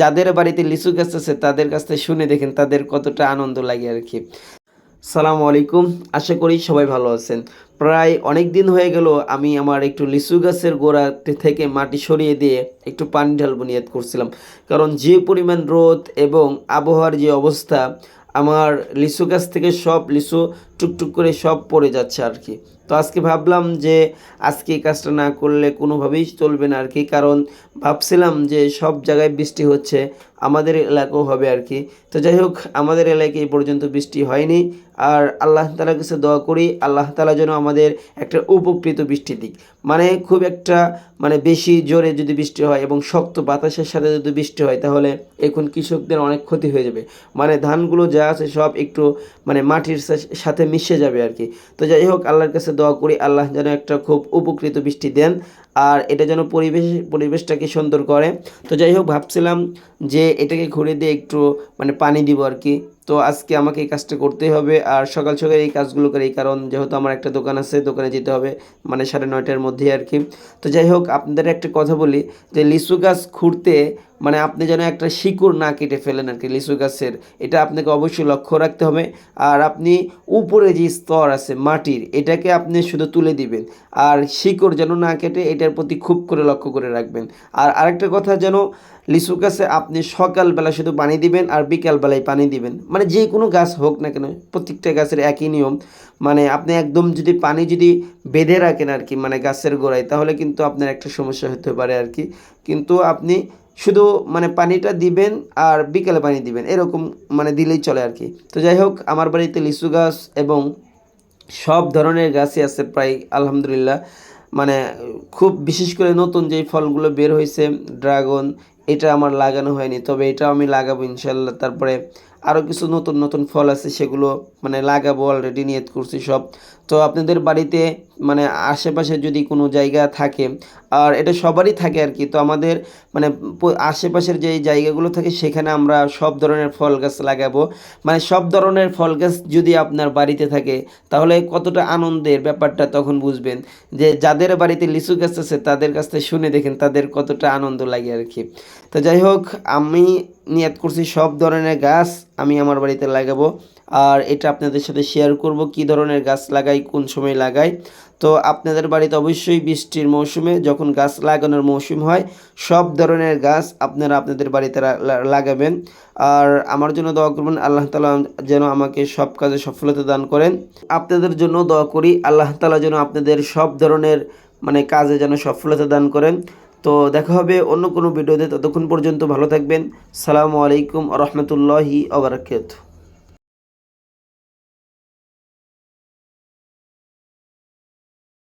যাদের বাড়িতে লিচু গাছ আছে, তাদের কাছ থেকে শুনে দেখেন তাদের কতটা আনন্দ লাগে আর কি। সালামু আলাইকুম, আশা করি সবাই ভালো আছেন। প্রায় অনেক দিন হয়ে গেল আমি আমার একটু লিচু গাছের গোড়া থেকে মাটি সরিয়ে দিয়ে একটু পানি ঢালবো নিয়ত করছিলাম। কারণ যে পরিমাণ রোদ এবং আবহাওয়ার যে অবস্থা, আমার লিচু গাছ থেকে সব লিচু টুকটুক করে সব পড়ে যাচ্ছে আর কি। তো আজকে ভাবলাম যে আজকে এই কাজটা না করলে কোনোভাবেই চলবে না আর কি কারণ ভাবছিলাম যে সব জায়গায় বৃষ্টি হচ্ছে, আমাদের এলাকাও হবে আর কি তো যাই হোক, আমাদের এলাকায় এই পর্যন্ত বৃষ্টি হয়নি। আর আল্লাহ তালার কাছে দোয়া করি, আল্লাহ তালা যেন আমাদের একটা উপকৃত বৃষ্টি দিক। মানে খুব একটা মানে বেশি জোরে যদি বৃষ্টি হয় এবং শক্ত বাতাসের সাথে যদি বৃষ্টি হয়, তাহলে এখন কৃষকদের অনেক ক্ষতি হয়ে যাবে। মানে ধানগুলো যা আছে সব একটু মানে মাটির সাথে মিশে যাবে আর কি তো যাই হোক, আল্লাহর কাছে দোয়া করি আল্লাহ যেন একটা খুব উপকৃত বৃষ্টি দেন আর এটা যেন পরিবেশ, পরিবেশটাকে সুন্দর করে। তো যাই হোক, ভাবছিলাম যে এটাকে ঘুরে দিয়ে একটু মানে পানি দিব আর কি। তো আজকে আমাকে এই কাজটা করতেই হবে। আর সকাল সকাল এই কাজগুলো করে এই কারণ যেহেতু আমার একটা দোকান আছে, দোকানে যেতে হবে মানে সাড়ে নয়টার মধ্যে আর কি। তো যাই হোক, আপনাদের একটা কথা বলি যে লিচু গাছ খুঁড়তে মানে আপনি যেন একটা শিকড় না কেটে ফেলেন আর কি লিচু গাছের, এটা আপনাকে অবশ্যই লক্ষ্য রাখতে হবে। আর আপনি উপরে যে স্তর আছে মাটির, এটাকে আপনি শুধু তুলে দিবেন। আর শিকড় যেন না কেটে, এটার প্রতি খুব করে লক্ষ্য করে রাখবেন। আর আরেকটা কথা যেন লিচু গাছে আপনি সকালবেলা শুধু পানি দিবেন আর বিকালবেলায় পানি দিবেন। মানে যে কোনো গাছ হোক না কেন, প্রত্যেকটা গাছের একই নিয়ম। মানে আপনি একদম যদি পানি যদি বেঁধে রাখেন আর কি মানে গাছের গোড়ায়, তাহলে কিন্তু আপনার একটা সমস্যা হতে পারে আর কি। কিন্তু আপনি শুধু মানে পানিটা দিবেন আর বিকেলে পানি দিবেন, এরকম মানে দিলেই চলে আর কি। তো যাই হোক, আমার বাড়িতে লিচু গাছ এবং সব ধরনের গাছই আছে প্রায়, আলহামদুলিল্লাহ। মানে খুব বিশেষ করে নতুন যেই ফলগুলো বের হয়েছে ড্রাগন, এটা আমার লাগানো হয়নি। তবে এটা আমি লাগাবো ইনশাল্লাহ। তারপরে আরও কিছু নতুন নতুন ফল আছে, সেগুলো মানে লাগাবো অলরেডি নিয়ত করছি সব। তো আপনাদের বাড়িতে মানে আশেপাশে যদি কোনো জায়গা থাকে, আর এটা সবারই থাকে আর কি, তো আমাদের মানে আশেপাশের যে জায়গাগুলো থাকে, সেখানে আমরা সব ধরনের ফল গাছ লাগাবো। মানে সব ধরনের ফল গাছ যদি আপনার বাড়িতে থাকে, তাহলে কতটা আনন্দের ব্যাপারটা তখন বুঝবেন। যে যাদের বাড়িতে লিচু গাছ আছে, তাদের কাছ থেকে শুনে দেখেন তাদের কতটা আনন্দ লাগে আর কি। তো যাই হোক, আমি নিয়ত করছি, সব ধরনের গাছ আমি আমার বাড়িতে লাগাবো। আর এটা আপনাদের সাথে শেয়ার করব, কি ধরনের গাছ লাগাই, কোন সময় লাগাই। তো আপনাদের বাড়িতে অবশ্যই বৃষ্টির মৌসুমে যখন গাছ লাগানোর মৌসুম হয়, সব ধরনের গাছ আপনারা আপনাদের বাড়িতে লাগাবেন। আর আমার জন্য দোয়া করবেন, আল্লাহ তালা যেন আমাকে সব কাজে সফলতা দান করেন। আপনাদের জন্য দোয়া করি, আল্লাহ তালা যেন আপনাদের সব ধরনের মানে কাজে যেন সফলতা দান করেন। তো দেখা হবে অন্য কোনো ভিডিওতে ততক্ষণ পর্যন্ত ভালো থাকবেন। সালামু আলাইকুম রহমতুল্লাহি আবরাকাত